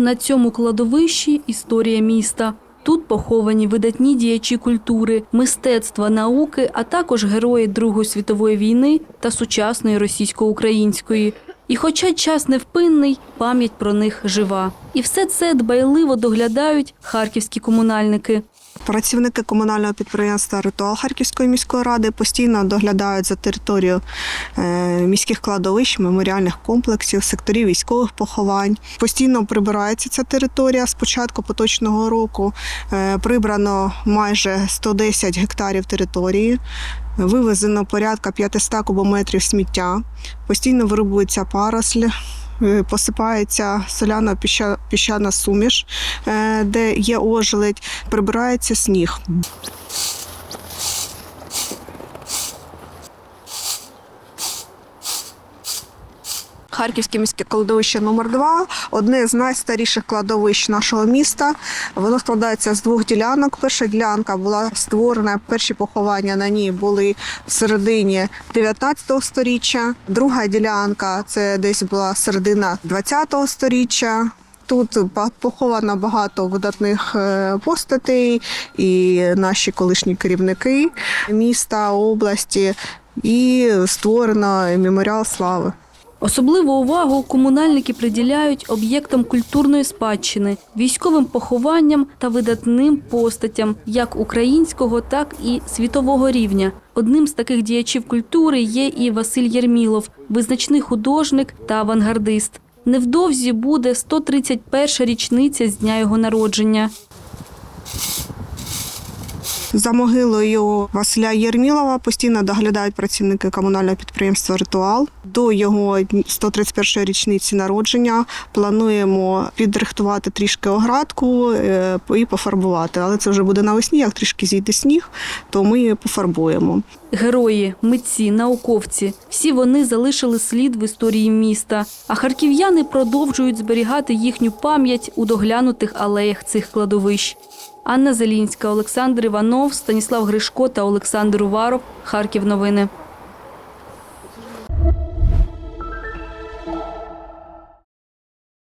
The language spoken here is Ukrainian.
На цьому кладовищі історія міста. Тут поховані видатні діячі культури, мистецтва, науки, а також герої Другої світової війни та сучасної російсько-української. І хоча час невпинний, пам'ять про них жива. І все це дбайливо доглядають харківські комунальники. Працівники комунального підприємства Ритуал Харківської міської ради постійно доглядають за територією е, міських кладовищ, меморіальних комплексів, секторів військових поховань. Постійно прибирається ця територія. З початку поточного року е, прибрано майже 110 гектарів території. Вивезено порядка 500 кубометрів сміття. Постійно вирубується паросль, посипається соляна піща- піщана суміш, е, де є ожеледь, прибирається сніг. Харківське міське кладовище номер 2 одне з найстаріших кладовищ нашого міста. Воно складається з двох ділянок. Перша ділянка була створена, перші поховання на ній були в середині 19 століття. Друга ділянка це десь була середина 20 століття. Тут поховано багато видатних е, постатей, і наші колишні керівники міста, області, і створено меморіал слави. Особливу увагу комунальники приділяють об'єктам культурної спадщини, військовим похованням та видатним постатям як українського, так і світового рівня. Одним з таких діячів культури є і Василь Єрмілов, визначний художник та авангардист. Невдовзі буде 131 річниця з дня його народження. За могилою Василя Єрмілова постійно доглядають працівники комунального підприємства Ритуал. До його 131-ї річниці народження плануємо підрихтувати трішки оградку е, і пофарбувати. Але це вже буде навесні, як трішки зійде сніг, то ми її пофарбуємо. Герої, митці, науковці всі вони залишили слід в історії міста. А харків'яни продовжують зберігати їхню пам'ять у доглянутих алеях цих кладовищ. Анна Зелінська, Олександр Іванов, Станіслав Гришко та Олександр Уваров. Харків новини.